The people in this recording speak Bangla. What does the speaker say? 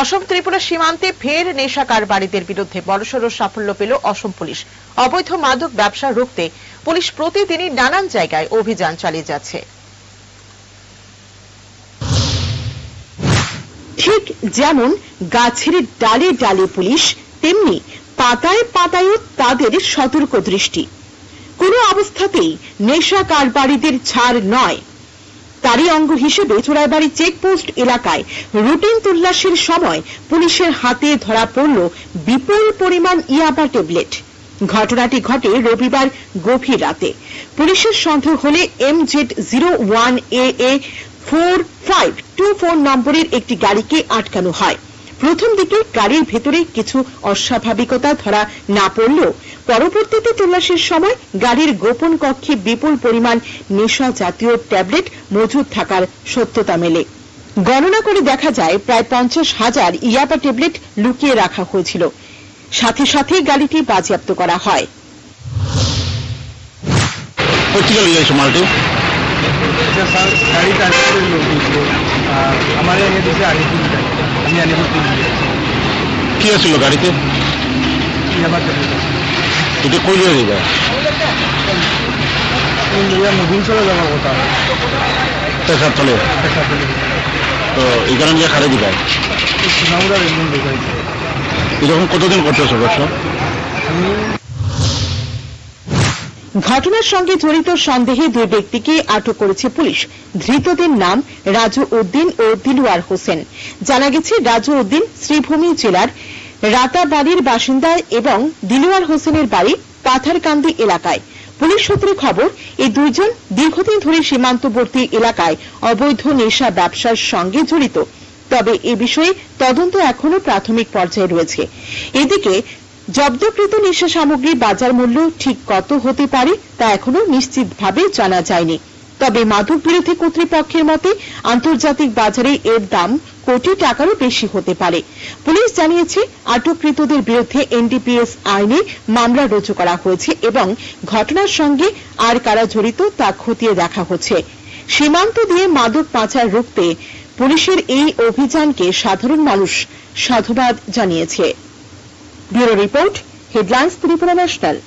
অসম ত্রিপুরা সীমান্তে ফের নেশা কারবারিদের বিরুদ্ধে বড়সড় সাফল্য পেল অসম পুলিশ। অবৈধ মাদক ব্যবসা রুখতে পুলিশ প্রতিদিনই নানান জায়গায় অভিযান চালিয়ে যাচ্ছে। ঠিক যেমন গাছের ডালে ডালে পুলিশ, তেমনি পাতায় পাতায়ও তাদের সতর্ক দৃষ্টি। কোনো অবস্থাতেই নেশা কারবারিদের ছাড় নয়। তারই অঙ্গ হিসেবে চোরাইবাড়ি চেকপোস্ট এলাকায় রুটিন তল্লাশির সময় পুলিশের হাতে ধরা পড়ল বিপুল পরিমাণ ইয়াবা ট্যাবলেট। ঘটনাটি ঘটে রবিবার গভীর রাতে। পুলিশের সন্দেহ হলে M Z zero one A A four five two four নম্বরের একটি গাড়িকে আটকানো হয়। প্রথম দিকে গাড়ির ভেতরে কিছু অস্বাভাবিকতা ধরা না পড়লেও পরবর্তীতে তল্লাশির সময় গাড়ির গোপন কক্ষে বিপুল পরিমাণ নেশা জাতীয় ট্যাবলেট মজুদ থাকার সত্যতা মেলে। গণনা করে দেখা যায় প্রায় পঞ্চাশ হাজার ইয়াবা ট্যাবলেট লুকিয়ে রাখা হয়েছিল। সাথে সাথে গাড়িটি বাজেয়াপ্ত করা হয়। এসো মালটি আচ্ছা কি আছিল গাড়িতে? এটা কই লিয়ে যাবে চলে। যাওয়ার কথা পেশার চলে তো খারে এরকম কতদিন করতেছো ব্যবসা ঘটনার সঙ্গে জড়িত সন্দেহে দুই ব্যক্তিকে আটক করেছে পুলিশ। ধৃতদের নাম রাজু উদ্দিন ও দিলওয়ার হোসেন। জানা গেছে, রাজু উদ্দিন শ্রীভূমি জেলার রাতাবাড়ির বাসিন্দা এবং দিলওয়ার হোসেনের বাড়ি পাথারকান্দি এলাকায়। পুলিশ সূত্রে খবর, এই দুইজন দীর্ঘদিন ধরে সীমান্তবর্তী এলাকায় অবৈধ নেশা ব্যবসার সঙ্গে জড়িত। তবে এ বিষয়ে তদন্ত এখনও প্রাথমিক পর্যায়ে রয়েছে। এদিকে জব্দকৃত নেশা সামগ্রীর বাজার মূল্য ঠিক কত হতে পারে তা এখনও নিশ্চিতভাবে জানা যায়নি। তবে মাদক বিরোধী কর্তৃপক্ষের মতে, আন্তর্জাতিক বাজারে এর দাম কোটি টাকারও বেশি হতে পারে। পুলিশ জানিয়েছে, আটককৃতদের বিরুদ্ধে এনডিপিএস আইনে মামলা রুজু করা হয়েছে এবং ঘটনার সঙ্গে আর কারা জড়িত তা খতিয়ে দেখা হচ্ছে। সীমান্ত দিয়ে মাদক পাচার রুখতে পুলিশের এই অভিযানকে সাধারণ মানুষ সাধুবাদ জানিয়েছে। Bureau Report, Headlines Tripura National.